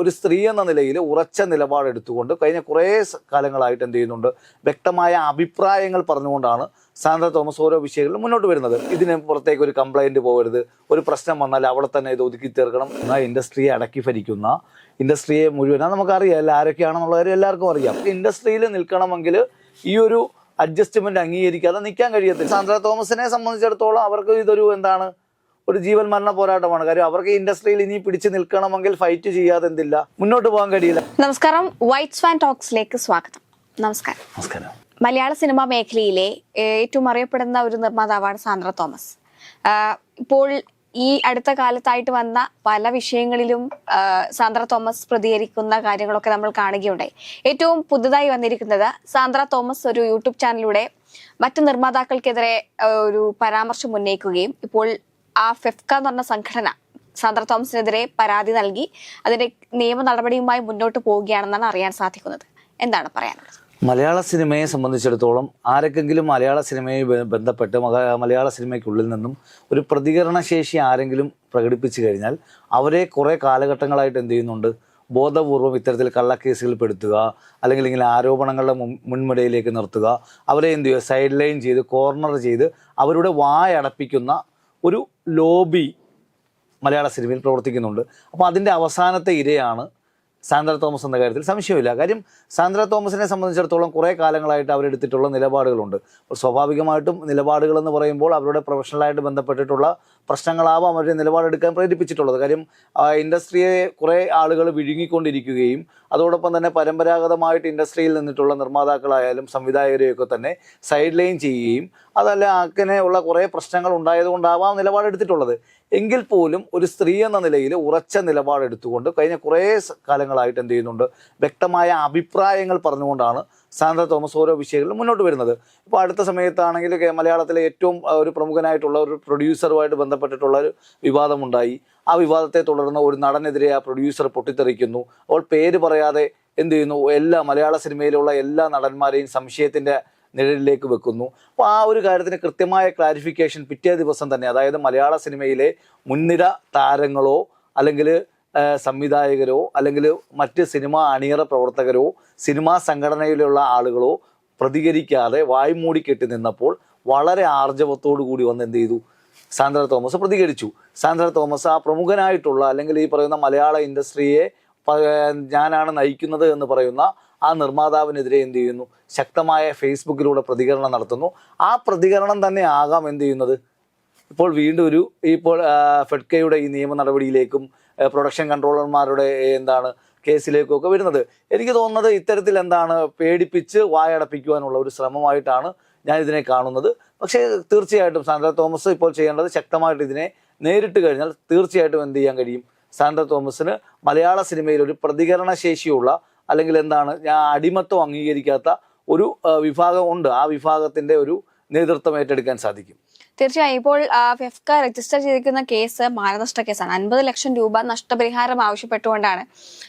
ഒരു സ്ത്രീ എന്ന നിലയിൽ ഉറച്ച നിലപാടെടുത്തുകൊണ്ട് കഴിഞ്ഞ കുറേ കാലങ്ങളായിട്ട് എന്ത് ചെയ്യുന്നുണ്ട്? വ്യക്തമായ അഭിപ്രായങ്ങൾ പറഞ്ഞുകൊണ്ടാണ് സാന്ദ്ര തോമസ് ഓരോ വിഷയങ്ങളിലും മുന്നോട്ട് വരുന്നത്. ഇതിന് പുറത്തേക്ക് ഒരു കംപ്ലൈന്റ് പോകരുത്. ഒരു പ്രശ്നം വന്നാൽ അവിടെ തന്നെ ഇത് ഒതുക്കി തീർക്കണം എന്ന ഇൻഡസ്ട്രിയെ അടക്കി ഭരിക്കുന്ന ഇൻഡസ്ട്രിയെ മുഴുവൻ. നമുക്കറിയാം. എല്ലാ ആരൊക്കെയാണെന്നുള്ള കാര്യം എല്ലാവർക്കും അറിയാം. ഇൻഡസ്ട്രിയിൽ നിൽക്കണമെങ്കിൽ ഈ ഒരു അഡ്ജസ്റ്റ്മെന്റ് അംഗീകരിക്കാതെ നിൽക്കാൻ കഴിയത്തില്ല. സാന്ദ്ര തോമസിനെ സംബന്ധിച്ചിടത്തോളം അവർക്ക് ഇതൊരു എന്താണ് ഒരു ജീവൻ മരണ പോരാട്ടമാണ്. കാര്യം അവർക്ക് ഇൻഡസ്ട്രിയിൽ ഇനി പിടിച്ചു നിൽക്കണമെങ്കിൽ ഫൈറ്റ് ചെയ്യാതെ എന്തില്ല. മുന്നോട്ട് പോകാൻ കഴിയില്ല. നമസ്കാരം. വൈറ്റ് സ്വാൻ ടോക്സിലേക്ക് സ്വാഗതം. നമസ്കാരം. നമസ്കാരം. മലയാള സിനിമാ മേഖലയിലെ ഏറ്റവും അറിയപ്പെടുന്ന ഒരു നിർമ്മാതാവാണ് സാന്ദ്ര തോമസ്. ഇപ്പോൾ ഈ അടുത്ത കാലത്തായിട്ട് വന്ന പല വിഷയങ്ങളിലും സാന്ദ്ര തോമസ് പ്രതികരിക്കുന്ന കാര്യങ്ങളൊക്കെ നമ്മൾ കാണുകയുണ്ടായി. ഏറ്റവും പുതുതായി വന്നിരിക്കുന്നത് സാന്ദ്ര തോമസ് ഒരു യൂട്യൂബ് ചാനലിലൂടെ മറ്റു നിർമ്മാതാക്കൾക്കെതിരെ ഒരു പരാമർശം ഉന്നയിക്കുകയും ഇപ്പോൾ ആ ഫെഫ്ക എന്ന് പറഞ്ഞ സംഘടന സാന്ദ്ര തോമസിനെതിരെ പരാതി നൽകി അതിന്റെ നിയമ നടപടിയുമായി മുന്നോട്ട് പോവുകയാണെന്നാണ് അറിയാൻ സാധിക്കുന്നത്. എന്താണ് പറയാനുള്ളത്? മലയാള സിനിമയെ സംബന്ധിച്ചിടത്തോളം ആരൊക്കെങ്കിലും മലയാള സിനിമയെ ബന്ധപ്പെട്ട് മലയാള സിനിമയ്ക്കുള്ളിൽ നിന്നും ഒരു പ്രതികരണശേഷി ആരെങ്കിലും പ്രകടിപ്പിച്ചു കഴിഞ്ഞാൽ അവരെ കുറേ കാലഘട്ടങ്ങളായിട്ട് എന്ത് ചെയ്യുന്നുണ്ട്? ബോധപൂർവം ഇത്തരത്തിൽ കള്ളക്കേസുകൾ പെടുത്തുക അല്ലെങ്കിൽ ഇങ്ങനെ ആരോപണങ്ങളുടെ മുൻ മുൻമുടയിലേക്ക് നിർത്തുക അവരെ എന്ത് ചെയ്യുക? സൈഡ് ലൈൻ ചെയ്ത് കോർണർ ചെയ്ത് അവരുടെ വായടപ്പിക്കുന്ന ഒരു ലോബി മലയാള സിനിമയിൽ പ്രവർത്തിക്കുന്നുണ്ട്. അപ്പോൾ അതിന്റെ അവസാനത്തെ ഇരയാണ് സാന്ദ്ര തോമസ് എന്ന കാര്യത്തിൽ സംശയമില്ല. കാര്യം സാന്ദ്ര തോമസിനെ സംബന്ധിച്ചിടത്തോളം കുറേ കാലങ്ങളായിട്ട് അവരെടുത്തിട്ടുള്ള നിലപാടുകളുണ്ട്. സ്വാഭാവികമായിട്ടും നിലപാടുകൾ എന്ന് പറയുമ്പോൾ അവരുടെ പ്രൊഫഷണലായിട്ട് ബന്ധപ്പെട്ടിട്ടുള്ള പ്രശ്നങ്ങളാവാം അവരുടെ നിലപാടെടുക്കാൻ പ്രേരിപ്പിച്ചിട്ടുള്ളത്. കാര്യം ഇൻഡസ്ട്രിയെ കുറേ ആളുകൾ വിഴുങ്ങിക്കൊണ്ടിരിക്കുകയും അതോടൊപ്പം തന്നെ പരമ്പരാഗതമായിട്ട് ഇൻഡസ്ട്രിയിൽ നിന്നിട്ടുള്ള നിർമ്മാതാക്കളായാലും സംവിധായകരെയൊക്കെ തന്നെ സൈഡ് ലൈൻ ചെയ്യുകയും അതല്ല അങ്ങനെയുള്ള കുറേ പ്രശ്നങ്ങൾ ഉണ്ടായതുകൊണ്ടാവാം നിലപാടെടുത്തിട്ടുള്ളത്. എങ്കിൽ പോലും ഒരു സ്ത്രീ എന്ന നിലയിൽ ഉറച്ച നിലപാടെടുത്തുകൊണ്ട് കഴിഞ്ഞ കുറേ കാലങ്ങളായിട്ട് എന്ത് ചെയ്യുന്നുണ്ട്? വ്യക്തമായ അഭിപ്രായങ്ങൾ പറഞ്ഞുകൊണ്ടാണ് സാന്ദ്ര തോമസ് ഓരോ വിഷയങ്ങളിലും മുന്നോട്ട് വരുന്നത്. ഇപ്പോൾ അടുത്ത സമയത്താണെങ്കിൽ മലയാളത്തിലെ ഏറ്റവും ഒരു പ്രമുഖനായിട്ടുള്ള ഒരു പ്രൊഡ്യൂസറുമായിട്ട് ബന്ധപ്പെട്ടിട്ടുള്ള ഒരു വിവാദമുണ്ടായി. ആ വിവാദത്തെ തുടർന്ന് ഒരു നടനെതിരെ ആ പ്രൊഡ്യൂസർ പൊട്ടിത്തെറിക്കുന്നു. അവൾ പേര് പറയാതെ എന്ത് ചെയ്യുന്നു? എല്ലാ മലയാള സിനിമയിലുള്ള എല്ലാ നടന്മാരെയും സംശയത്തിന്റെ നിഴലിലേക്ക് വെക്കുന്നു. അപ്പോൾ ആ ഒരു കാര്യത്തിന് കൃത്യമായ ക്ലാരിഫിക്കേഷൻ പിറ്റേ ദിവസം തന്നെ അതായത് മലയാള സിനിമയിലെ മുൻനിര താരങ്ങളോ അല്ലെങ്കിൽ സംവിധായകരോ അല്ലെങ്കിൽ മറ്റ് സിനിമാ അണിയറ പ്രവർത്തകരോ സിനിമാ സംഘടനയിലുള്ള ആളുകളോ പ്രതികരിക്കാതെ വായ്മൂടി കെട്ടി നിന്നപ്പോൾ വളരെ ആർജവത്തോടു കൂടി വന്ന് എന്ത് ചെയ്തു? സാന്ദ്ര തോമസ് പ്രതികരിച്ചു. സാന്ദ്ര തോമസ് ആ പ്രമുഖനായിട്ടുള്ള അല്ലെങ്കിൽ ഈ പറയുന്ന മലയാള ഇൻഡസ്ട്രിയെ ഞാനാണ് നയിക്കുന്നത് എന്ന് പറയുന്ന ആ നിർമ്മാതാവിനെതിരെ എന്ത് ചെയ്യുന്നു? ശക്തമായ ഫേസ്ബുക്കിലൂടെ പ്രതികരണം നടത്തുന്നു. ആ പ്രതികരണം തന്നെ ആകാം എന്ത് ചെയ്യുന്നത്? ഇപ്പോൾ വീണ്ടും ഒരു ഇപ്പോൾ ഫെഡ്കയുടെ ഈ നിയമ നടപടിയിലേക്കും പ്രൊഡക്ഷൻ കൺട്രോളർമാരുടെ എന്താണ് കേസിലേക്കും ഒക്കെ വരുന്നത്. എനിക്ക് തോന്നുന്നത് ഇത്തരത്തിൽ എന്താണ് പേടിപ്പിച്ച് വായടപ്പിക്കുവാനുള്ള ഒരു ശ്രമമായിട്ടാണ് ഞാൻ ഇതിനെ കാണുന്നത്. പക്ഷേ തീർച്ചയായിട്ടും സാന്ദ്ര തോമസ് ഇപ്പോൾ ചെയ്യേണ്ടത് ശക്തമായിട്ട് ഇതിനെ നേരിട്ട് കഴിഞ്ഞാൽ തീർച്ചയായിട്ടും എന്ത് ചെയ്യാൻ കഴിയും? സാന്ദ്ര തോമസിന് മലയാള സിനിമയിൽ ഒരു പ്രതികരണ ശേഷിയുള്ള അല്ലെങ്കിൽ എന്താണ് ഞാൻ അടിമത്വം അംഗീകരിക്കാത്ത ഒരു വിഭാഗമുണ്ട് വിഭാഗം ഉണ്ട്. ആ വിഭാഗത്തിന്റെ ഒരു നേതൃത്വം ഏറ്റെടുക്കാൻ സാധിക്കും. തീർച്ചയായും. ഇപ്പോൾ ഫെഫ്ക രജിസ്റ്റർ ചെയ്തിരിക്കുന്ന കേസ് മാനനഷ്ട കേസാണ്. അൻപത് ലക്ഷം രൂപ നഷ്ടപരിഹാരം ആവശ്യപ്പെട്ടുകൊണ്ടാണ്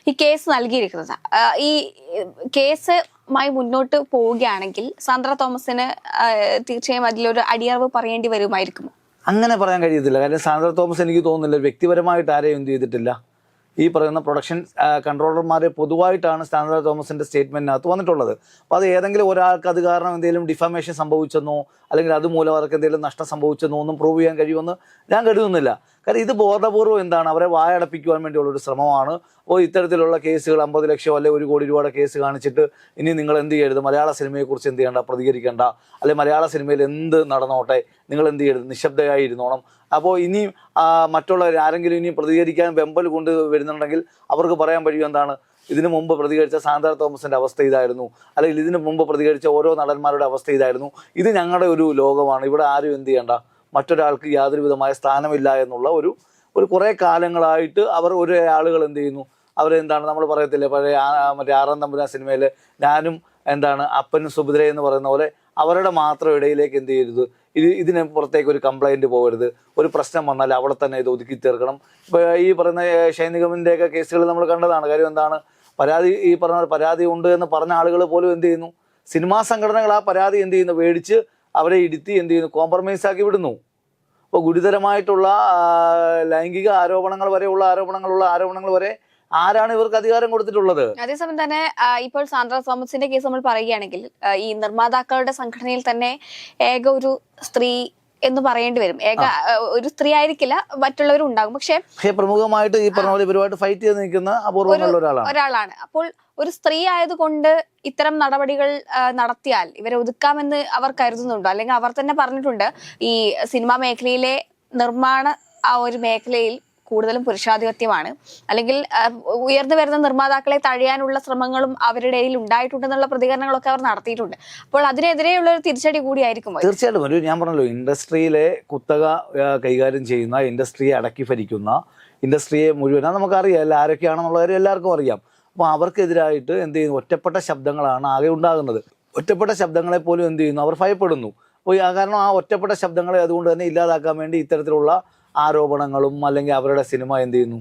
ഈ കേസ് നൽകിയിരിക്കുന്നത്. ഈ കേസ് മായി മുന്നോട്ട് പോവുകയാണെങ്കിൽ സാന്ദ്ര തോമസിന് തീർച്ചയായും അതിലൊരു അടിയറവ് പറയേണ്ടി വരുമായിരിക്കുമോ? അങ്ങനെ പറയാൻ കഴിയത്തില്ല. കാരണം സാന്ദ്ര തോമസ് എനിക്ക് തോന്നുന്നില്ല വ്യക്തിപരമായിട്ട് ആരെയും എന്ത് ചെയ്തിട്ടില്ല. ഈ പറയുന്ന പ്രൊഡക്ഷൻ കൺട്രോളർമാർ പൊതുവായിട്ടാണ് സ്റ്റാൻഡേർഡ് തോമസിന്റെ സ്റ്റേറ്റ്മെന്റിനകത്ത് വന്നിട്ടുള്ളത്. അപ്പോൾ അത് ഏതെങ്കിലും ഒരാൾക്ക് അത് കാരണം എന്തെങ്കിലും ഡിഫമേഷൻ സംഭവിച്ചെന്നോ അല്ലെങ്കിൽ അതുമൂലം അവർക്ക് എന്തെങ്കിലും നഷ്ടം സംഭവിച്ചെന്നോ ഒന്നും പ്രൂവ് ചെയ്യാൻ കഴിയുമെന്ന് ഞാൻ കരുതുന്നില്ല. കാരണം ഇത് ബോധപൂർവം എന്താണ്? അവരെ വായടപ്പിക്കുവാൻ വേണ്ടിയുള്ള ഒരു ശ്രമമാണ്. അപ്പോൾ ഇത്തരത്തിലുള്ള കേസുകൾ അമ്പത് ലക്ഷം അല്ലെങ്കിൽ ഒരു കോടി രൂപയുടെ കേസ് കാണിച്ചിട്ട് ഇനി നിങ്ങൾ എന്ത് ചെയ്യരുത്? മലയാള സിനിമയെക്കുറിച്ച് എന്ത് ചെയ്യേണ്ട? പ്രതികരിക്കേണ്ട. അല്ലെങ്കിൽ മലയാള സിനിമയിൽ എന്ത് നടന്നോട്ടെ? നിങ്ങൾ എന്ത് ചെയ്യരുത്? നിശബ്ദയായി ഇരുന്നോണം. അപ്പോൾ ഇനിയും മറ്റുള്ളവർ ആരെങ്കിലും ഇനി പ്രതികരിക്കാൻ വെമ്പൽ കൊണ്ട് വരുന്നുണ്ടെങ്കിൽ അവർക്ക് പറയാൻ കഴിയും എന്താണ്? ഇതിനു മുമ്പ് പ്രതികരിച്ച സാന്ദ്ര തോമസിന്റെ അവസ്ഥ ഇതായിരുന്നു. അല്ലെങ്കിൽ ഇതിനു മുമ്പ് പ്രതികരിച്ച ഓരോ നടന്മാരുടെ അവസ്ഥ ഇതായിരുന്നു. ഇത് ഞങ്ങളുടെ ഒരു ലോകമാണ്. ഇവിടെ ആരും എന്ത് ചെയ്യണ്ട? മറ്റൊരാൾക്ക് യാതൊരു വിധമായ സ്ഥാനമില്ല എന്നുള്ള ഒരു ഒരു കുറേ കാലങ്ങളായിട്ട് അവർ ഒരു ആളുകൾ എന്ത് ചെയ്യുന്നു. അവരെന്താണ് നമ്മൾ പറയത്തില്ലേ പഴയ മറ്റേ ആറാം തമ്പുരാൻ സിനിമയിൽ ഞാനും എന്താണ് അപ്പനും സുഭദ്ര എന്ന് പറയുന്ന പോലെ അവരുടെ മാത്രം ഇടയിലേക്ക് എന്ത് ചെയ്യരുത്. ഇത് ഇതിന് പുറത്തേക്ക് ഒരു കംപ്ലൈന്റ് പോകരുത്. ഒരു പ്രശ്നം വന്നാൽ അവിടെ തന്നെ ഇത് ഒതുക്കി തീർക്കണം. ഇപ്പോൾ ഈ പറയുന്ന ഷൈനികമിന്റെയൊക്കെ കേസുകൾ നമ്മൾ കണ്ടതാണ്. കാര്യം എന്താണ്? പരാതി ഈ പറഞ്ഞ പരാതി ഉണ്ട് എന്ന് പറഞ്ഞ ആളുകൾ പോലും എന്ത് ചെയ്യുന്നു? സിനിമാ സംഘടനകൾ ആ പരാതി എന്ത് ചെയ്യുന്നു? മേടിച്ച് അവരെ ഇരുത്തി എന്ത് ചെയ്യുന്നു? കോംപ്രമൈസ് ആക്കി വിടുന്നു. അപ്പോൾ ഗുരുതരമായിട്ടുള്ള ലൈംഗിക ആരോപണങ്ങൾ വരെയുള്ള ആരോപണങ്ങളുള്ള ആരോപണങ്ങൾ വരെ ആരാണ് ഇവർക്ക് അധികാരം കൊടുത്തിട്ടുള്ളത്? അതേസമയം തന്നെ ഇപ്പോൾ സാന്ദ്ര തോമസിന്റെ കേസ് നമ്മൾ പറയുകയാണെങ്കിൽ ഈ നിർമ്മാതാക്കളുടെ സംഘടനയിൽ തന്നെ ഏക ഒരു സ്ത്രീ എന്ന് പറയേണ്ടി വരും. ഏക ഒരു സ്ത്രീ ആയിരിക്കില്ല മറ്റുള്ളവരും ഉണ്ടാകും. പക്ഷേ പ്രമുഖമായിട്ട് ഈ പറഞ്ഞ പോലെ ഇവരുമായിട്ട് ഫൈറ്റ് ചെയ്ത് നിൽക്കുന്ന ഒരാളാണ് ഒരാളാണ്. അപ്പോൾ ഒരു സ്ത്രീ ആയതുകൊണ്ട് ഇത്തരം നടപടികൾ നടത്തിയാൽ ഇവരെ ഒതുക്കാമെന്ന് അവർ കരുതുന്നുണ്ടോ? അല്ലെങ്കിൽ അവർ തന്നെ പറഞ്ഞിട്ടുണ്ട് ഈ സിനിമാ മേഖലയിലെ നിർമ്മാണ ആ ഒരു മേഖലയിൽ കൂടുതലും പുരുഷാധിപത്യമാണ്. അല്ലെങ്കിൽ ഉയർന്നു വരുന്ന നിർമ്മാതാക്കളെ തഴയാനുള്ള ശ്രമങ്ങളും അവരുടെ ഇടയിൽ ഉണ്ടായിട്ടുണ്ടെന്നുള്ള പ്രതികരണങ്ങളൊക്കെ അവർ നടത്തിയിട്ടുണ്ട്. അപ്പോൾ അതിനെതിരെയുള്ള ഒരു തിരിച്ചടി കൂടിയായിരിക്കും. തീർച്ചയായിട്ടും. ഒരു ഞാൻ പറഞ്ഞല്ലോ ഇൻഡസ്ട്രിയിലെ കുത്തക കൈകാര്യം ചെയ്യുന്ന ഇൻഡസ്ട്രിയെ അടക്കി ഭരിക്കുന്ന ഇൻഡസ്ട്രിയെ മുഴുവൻ നമുക്കറിയാം എല്ലാ ആരൊക്കെയാണെന്നുള്ള കാര്യം എല്ലാവർക്കും അറിയാം. അപ്പോൾ അവർക്കെതിരായിട്ട് എന്ത് ചെയ്യുന്നു? ഒറ്റപ്പെട്ട ശബ്ദങ്ങളാണ് ആകെ ഉണ്ടാകുന്നത്. ഒറ്റപ്പെട്ട ശബ്ദങ്ങളെ പോലും എന്ത് ചെയ്യുന്നു? അവർ ഭയപ്പെടുന്നു. അപ്പോൾ കാരണം ആ ഒറ്റപ്പെട്ട ശബ്ദങ്ങളെ അതുകൊണ്ട് തന്നെ ഇല്ലാതാക്കാൻ വേണ്ടി ഇത്തരത്തിലുള്ള ആരോപണങ്ങളും അല്ലെങ്കിൽ അവരുടെ സിനിമ എന്ത് ചെയ്യുന്നു?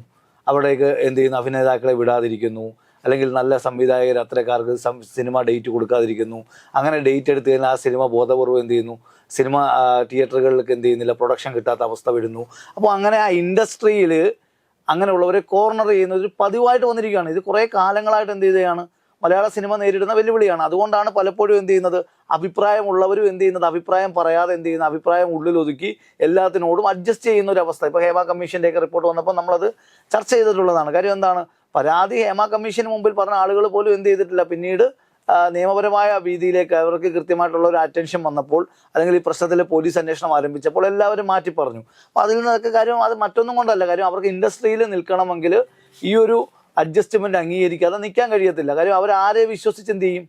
അവിടേക്ക് എന്ത് ചെയ്യുന്നു? അഭിനേതാക്കളെ വിടാതിരിക്കുന്നു. അല്ലെങ്കിൽ നല്ല സംവിധായകർ അത്രക്കാർക്ക് സിനിമ ഡേറ്റ് കൊടുക്കാതിരിക്കുന്നു. അങ്ങനെ ഡേറ്റ് എടുത്ത് കഴിഞ്ഞാൽ ആ സിനിമ ബോധപൂർവം എന്ത് ചെയ്യുന്നു? സിനിമ തിയേറ്ററുകളിലേക്ക് എന്ത് ചെയ്യുന്നില്ല? പ്രൊഡക്ഷൻ കിട്ടാത്ത അവസ്ഥ വരുന്നു. അപ്പോൾ അങ്ങനെ ആ ഇൻഡസ്ട്രിയിൽ അങ്ങനെയുള്ളവരെ കോർണർ ചെയ്യുന്ന ഒരു പതിവായിട്ട് വന്നിരിക്കുകയാണ്. ഇത് കുറേ കാലങ്ങളായിട്ട് എന്ത് ചെയ്യുകയാണ് മലയാള സിനിമ നേരിടുന്ന വെല്ലുവിളിയാണ്. അതുകൊണ്ടാണ് പലപ്പോഴും എന്ത് ചെയ്യുന്നത്? അഭിപ്രായമുള്ളവരും എന്ത് ചെയ്യുന്നത്? അഭിപ്രായം പറയാതെ എന്ത് ചെയ്യുന്ന അഭിപ്രായം ഉള്ളിലൊതുക്കി എല്ലാത്തിനോടും അഡ്ജസ്റ്റ് ചെയ്യുന്ന ഒരു അവസ്ഥ. ഇപ്പോൾ ഹേമ കമ്മീഷന്റെയൊക്കെ റിപ്പോർട്ട് വന്നപ്പോൾ നമ്മളത് ചർച്ച ചെയ്തിട്ടുള്ളതാണ്. കാര്യം എന്താണ്? പരാതി ഹേമ കമ്മീഷന് മുമ്പിൽ പറഞ്ഞ ആളുകൾ പോലും എന്ത് ചെയ്തിട്ടില്ല. പിന്നീട് നിയമപരമായ രീതിയിലേക്ക് അവർക്ക് കൃത്യമായിട്ടുള്ള ഒരു അറ്റൻഷൻ വന്നപ്പോൾ അല്ലെങ്കിൽ ഈ പ്രശ്നത്തിൽ പോലീസ് അന്വേഷണം ആരംഭിച്ചപ്പോൾ എല്ലാവരും മാറ്റി പറഞ്ഞു. അപ്പോൾ അതിൽ നിന്നൊക്കെ കാര്യം അത് മറ്റൊന്നും കൊണ്ടല്ല. കാര്യം അവർക്ക് ഇൻഡസ്ട്രിയിൽ നിൽക്കണമെങ്കിൽ ഈ ഒരു അഡ്ജസ്റ്റ്മെന്റ് അംഗീകരിക്കാതെ നിൽക്കാൻ കഴിയത്തില്ല. കാര്യം അവർ ആരെ വിശ്വസിച്ച് എന്ത് ചെയ്യും?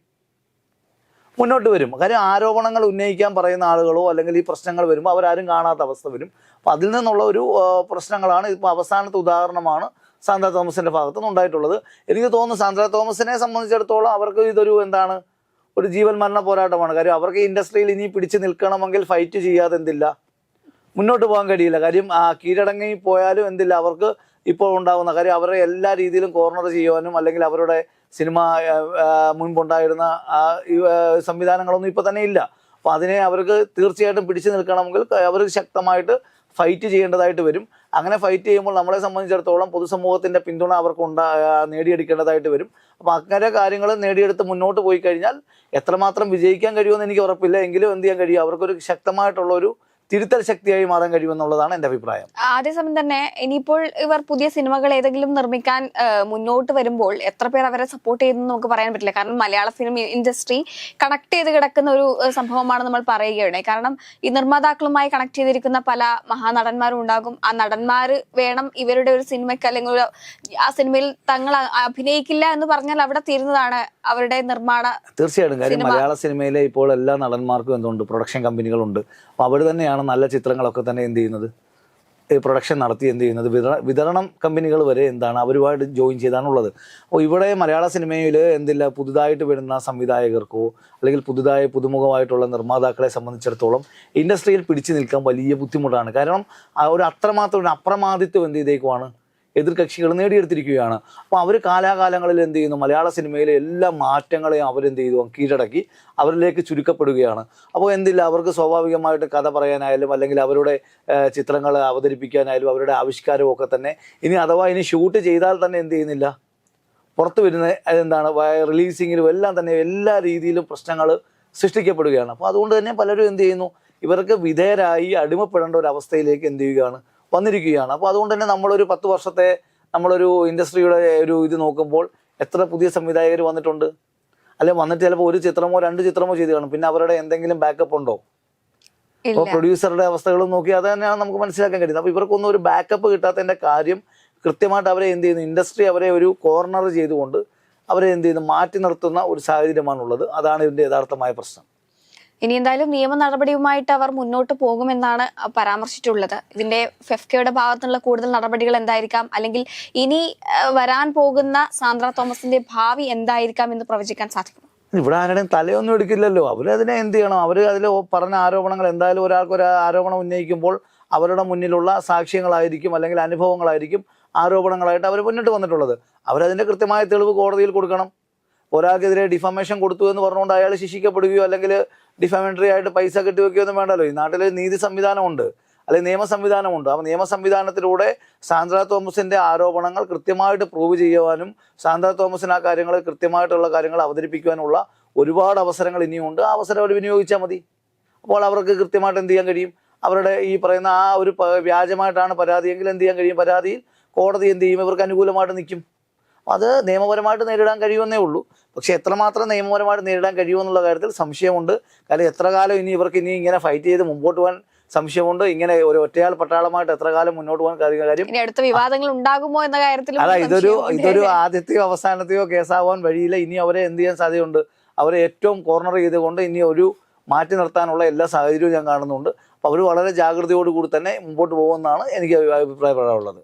മുന്നോട്ട് വരും. കാര്യം ആരോപണങ്ങൾ ഉന്നയിക്കാൻ പറയുന്ന ആളുകളോ അല്ലെങ്കിൽ ഈ പ്രശ്നങ്ങൾ വരുമ്പോൾ അവരാരും കാണാത്ത അവസ്ഥ വരും. അപ്പം അതിൽ നിന്നുള്ള ഒരു പ്രശ്നങ്ങളാണ്. ഇപ്പോൾ അവസാനത്തെ ഉദാഹരണമാണ് സാന്ദ്ര തോമസിന്റെ ഭാഗത്തു നിന്ന് ഉണ്ടായിട്ടുള്ളത്. എനിക്ക് തോന്നുന്നു സാന്ദ്ര തോമസിനെ സംബന്ധിച്ചിടത്തോളം അവർക്ക് ഇതൊരു എന്താണ് ഒരു ജീവൻ മരണ പോരാട്ടമാണ്. കാര്യം അവർക്ക് ഇൻഡസ്ട്രിയിൽ ഇനി പിടിച്ചു നിൽക്കണമെങ്കിൽ ഫൈറ്റ് ചെയ്യാതെ എന്തില്ല? മുന്നോട്ട് പോകാൻ കഴിയില്ല. കാര്യം ആ കീഴടങ്ങി പോയാലും എന്തില്ല? അവർക്ക് ഇപ്പോൾ ഉണ്ടാകുന്ന കാര്യം അവരെ എല്ലാ രീതിയിലും കോർണർ ചെയ്യുവാനും അല്ലെങ്കിൽ അവരുടെ സിനിമ മുൻപുണ്ടായിരുന്ന സംവിധാനങ്ങളൊന്നും ഇപ്പോൾ തന്നെ ഇല്ല. അപ്പോൾ അതിനെ അവർക്ക് തീർച്ചയായിട്ടും പിടിച്ചു നിൽക്കണമെങ്കിൽ അവർ ശക്തമായിട്ട് ഫൈറ്റ് ചെയ്യേണ്ടതായിട്ട് വരും. അങ്ങനെ ഫൈറ്റ് ചെയ്യുമ്പോൾ നമ്മളെ സംബന്ധിച്ചിടത്തോളം പൊതുസമൂഹത്തിന്റെ പിന്തുണ അവർക്ക് നേടിയെടുക്കേണ്ടതായിട്ട് വരും. അപ്പോൾ അങ്ങനെ കാര്യങ്ങൾ നേടിയെടുത്ത് മുന്നോട്ട് പോയി കഴിഞ്ഞാൽ എത്രമാത്രം വിജയിക്കാൻ കഴിയുമെന്ന് എനിക്ക് ഉറപ്പില്ല. എങ്കിലും എന്ത് ചെയ്യാൻ കഴിയും? അവർക്കൊരു ശക്തമായിട്ടുള്ള ഒരു തിരുത്തൽ ശക്തിയായി മാറാൻ കഴിയുമെന്നുള്ളതാണ് എന്റെ അഭിപ്രായം. അതേസമയം തന്നെ ഇനിയിപ്പോൾ ഇവർ പുതിയ സിനിമകൾ ഏതെങ്കിലും നിർമ്മിക്കാൻ മുന്നോട്ട് വരുമ്പോൾ എത്ര പേർ അവരെ സപ്പോർട്ട് ചെയ്യുന്നു നമുക്ക് പറയാൻ പറ്റില്ല. കാരണം മലയാള ഫിലിം ഇൻഡസ്ട്രി കണക്ട് ചെയ്ത് കിടക്കുന്ന ഒരു സംഭവമാണ് നമ്മൾ പറയുകയാണ്. കാരണം ഈ നിർമ്മാതാക്കളുമായി കണക്ട് ചെയ്തിരിക്കുന്ന പല മഹാനടന്മാരും ഉണ്ടാകും. ആ നടന്മാർ വേണം ഇവരുടെ ഒരു സിനിമയ്ക്ക് അല്ലെങ്കിൽ ആ സിനിമയിൽ തങ്ങൾ അഭിനയിക്കില്ല എന്ന് പറഞ്ഞാൽ അവിടെ തീരുന്നതാണ് അവരുടെ നിർമ്മാണ തീർച്ചയായിട്ടും. കാര്യം മലയാള സിനിമയിലെ ഇപ്പോൾ എല്ലാ നടന്മാർക്കും എന്തുണ്ട്? പ്രൊഡക്ഷൻ കമ്പനികളുണ്ട് അപ്പോൾ അവർ തന്നെയാണ് നല്ല ചിത്രങ്ങളൊക്കെ തന്നെ എന്ത് ചെയ്യുന്നത്? പ്രൊഡക്ഷൻ നടത്തി എന്ത് ചെയ്യുന്നത്? വിതരണ വിതരണം കമ്പനികൾ വരെ എന്താണ് അവരുമായിട്ട് ജോയിൻ ചെയ്താണുള്ളത്. അപ്പോൾ ഇവിടെ മലയാള സിനിമയിൽ എന്തില്ല പുതുതായിട്ട് വരുന്ന സംവിധായകർക്കോ അല്ലെങ്കിൽ പുതുതായി പുതുമുഖമായിട്ടുള്ള നിർമ്മാതാക്കളെ സംബന്ധിച്ചിടത്തോളം ഇൻഡസ്ട്രിയിൽ പിടിച്ചു നിൽക്കാൻ വലിയ ബുദ്ധിമുട്ടാണ്. കാരണം ഒരു അത്രമാത്രം ഒരു അപ്രമാദിത്വം എന്ത് ചെയ്തേക്കുവാണ്? എതിർകക്ഷികൾ നേടിയെടുത്തിരിക്കുകയാണ്. അപ്പോൾ അവർ കാലാകാലങ്ങളിൽ എന്ത് ചെയ്യുന്നു? മലയാള സിനിമയിലെ എല്ലാ മാറ്റങ്ങളെയും അവരെന്ത് ചെയ്തു? കീഴടക്കി അവരിലേക്ക് ചുരുക്കപ്പെടുകയാണ്. അപ്പോൾ എന്തില്ല? അവർക്ക് സ്വാഭാവികമായിട്ട് കഥ പറയാനായാലും അല്ലെങ്കിൽ അവരുടെ ചിത്രങ്ങൾ അവതരിപ്പിക്കാനായാലും അവരുടെ ആവിഷ്കാരവും ഒക്കെ തന്നെ ഇനി അഥവാ ഇനി ഷൂട്ട് ചെയ്താൽ തന്നെ എന്ത് ചെയ്യുന്നില്ല? പുറത്തു വരുന്ന എന്താണ് റിലീസിങ്ങിലും എല്ലാം തന്നെ എല്ലാ രീതിയിലും പ്രശ്നങ്ങൾ സൃഷ്ടിക്കപ്പെടുകയാണ്. അപ്പോൾ അതുകൊണ്ട് തന്നെ പലരും എന്ത് ചെയ്യുന്നു? ഇവർക്ക് വിധേയരായി അടിമപ്പെടേണ്ട ഒരു അവസ്ഥയിലേക്ക് എന്ത് ചെയ്യുകയാണ്? വന്നിരിക്കുകയാണ്. അപ്പോൾ അതുകൊണ്ട് തന്നെ നമ്മളൊരു പത്ത് വർഷത്തെ നമ്മളൊരു ഇൻഡസ്ട്രിയുടെ ഒരു ഇത് നോക്കുമ്പോൾ എത്ര പുതിയ സംവിധായകർ വന്നിട്ടുണ്ട്? അല്ലെ വന്നിട്ട് ചിലപ്പോൾ ഒരു ചിത്രമോ രണ്ട് ചിത്രമോ ചെയ്ത് കാണും. പിന്നെ അവരുടെ എന്തെങ്കിലും ബാക്കപ്പ് ഉണ്ടോ? അപ്പോൾ പ്രൊഡ്യൂസറുടെ അവസ്ഥകളും നോക്കി അത് തന്നെയാണ് നമുക്ക് മനസ്സിലാക്കാൻ കഴിയുന്നത്. അപ്പോൾ ഇവർക്കൊന്നും ഒരു ബാക്കപ്പ് കിട്ടാത്തതിന്റെ കാര്യം കൃത്യമായിട്ട് അവരെ എന്ത് ചെയ്യുന്നു? ഇൻഡസ്ട്രി അവരെ ഒരു കോർണർ ചെയ്തുകൊണ്ട് അവരെ എന്ത് ചെയ്യുന്നു? മാറ്റി നിർത്തുന്ന ഒരു സാഹചര്യമാണുള്ളത്. അതാണ് ഇതിന്റെ യഥാർത്ഥമായ പ്രശ്നം. ഇനി എന്തായാലും നിയമ നടപടിയുമായിട്ട് അവർ മുന്നോട്ട് പോകുമെന്നാണ് പരാമർശിച്ചിട്ടുള്ളത്. ഇതിന്റെ ഫെഫ്കയുടെ ഭാഗത്തുള്ള കൂടുതൽ നടപടികൾ എന്തായിരിക്കാം? അല്ലെങ്കിൽ ഇനി വരാൻ പോകുന്ന സാന്ദ്ര തോമസിന്റെ ഭാവി എന്തായിരിക്കാം എന്ന് പ്രവചിക്കാൻ സാധിക്കും ഇവിടെ ആരുടെയും തലയൊന്നും എടുക്കില്ലല്ലോ. അതിനെ എന്ത് ചെയ്യണം? അവർ അതിൽ പറഞ്ഞ ആരോപണങ്ങൾ എന്തായാലും ഒരാൾക്ക് ഒരു ആരോപണം ഉന്നയിക്കുമ്പോൾ അവരുടെ മുന്നിലുള്ള സാക്ഷ്യങ്ങളായിരിക്കും അല്ലെങ്കിൽ അനുഭവങ്ങളായിരിക്കും ആരോപണങ്ങളായിട്ട് അവർ മുന്നിട്ട് വന്നിട്ടുള്ളത്. അവരതിന്റെ കൃത്യമായ തെളിവ് കോടതിയിൽ കൊടുക്കണം. ഒരാൾക്കെതിരെ ഡിഫമേഷൻ കൊടുത്തു എന്ന് പറഞ്ഞുകൊണ്ട് അയാൾ ശിക്ഷിക്കപ്പെടുകയോ അല്ലെങ്കിൽ ഡിഫമേറ്ററി ആയിട്ട് പൈസ കെട്ടിവെക്കുകയോ ഒന്നും വേണ്ടല്ലോ. ഈ നാട്ടിൽ നീതി സംവിധാനമുണ്ട്. അല്ലെങ്കിൽ നിയമ സംവിധാനമുണ്ട്. അപ്പോൾ നിയമ സംവിധാനത്തിലൂടെ സാന്ദ്ര തോമസിന്റെ ആരോപണങ്ങൾ കൃത്യമായിട്ട് പ്രൂവ് ചെയ്യുവാനും സാന്ദ്ര തോമസിന് ആ കാര്യങ്ങൾ കൃത്യമായിട്ടുള്ള കാര്യങ്ങൾ അവതരിപ്പിക്കുവാനുള്ള ഒരുപാട് അവസരങ്ങൾ ഇനിയുണ്ട്. ആ അവസരം അവർ വിനിയോഗിച്ചാൽ മതി. അപ്പോൾ അവർക്ക് കൃത്യമായിട്ട് എന്ത് ചെയ്യാൻ കഴിയും? അവരുടെ ഈ പറയുന്ന ആ ഒരു വ്യാജമായിട്ടാണ് പരാതിയെങ്കിൽ എന്ത് ചെയ്യാൻ കഴിയും? പരാതിയിൽ കോടതി എന്ത് ചെയ്യും? ഇവർക്ക് അനുകൂലമായിട്ട് നിൽക്കും. അത് നിയമപരമായിട്ട് നേരിടാൻ കഴിയുമെന്നേ ഉള്ളൂ. പക്ഷേ എത്രമാത്രം നിയമപരമായിട്ട് നേരിടാൻ കഴിയുമെന്നുള്ള കാര്യത്തിൽ സംശയമുണ്ട്. കാര്യം എത്ര കാലം ഇനി ഇവർക്ക് ഇനി ഇങ്ങനെ ഫൈറ്റ് ചെയ്ത് മുമ്പോട്ട് പോകാൻ സംശയമുണ്ട്. ഇങ്ങനെ ഒരു ഒറ്റയാൾ പട്ടാളമായിട്ട് എത്ര കാലം മുന്നോട്ട് പോകാൻ കാര്യം അടുത്ത വിവാദങ്ങൾ ഉണ്ടാകുമോ എന്ന കാര്യത്തിൽ അല്ല ഇതൊരു ഇതൊരു ആദ്യത്തെയോ അവസാനത്തെയോ കേസാവാൻ വഴിയില്ല. ഇനി അവരെ എന്ത് ചെയ്യാൻ സാധ്യതയുണ്ട്? അവരെ ഏറ്റവും കോർണർ ചെയ്തുകൊണ്ട് ഇനി ഒരു മാറ്റി നിർത്താനുള്ള എല്ലാ സാഹചര്യവും ഞാൻ കാണുന്നുണ്ട്. അപ്പോൾ അവർ വളരെ ജാഗ്രതയോടുകൂടി തന്നെ മുമ്പോട്ട് പോകുമെന്നാണ് എനിക്ക് അഭിപ്രായപ്പെടാനുള്ളത്.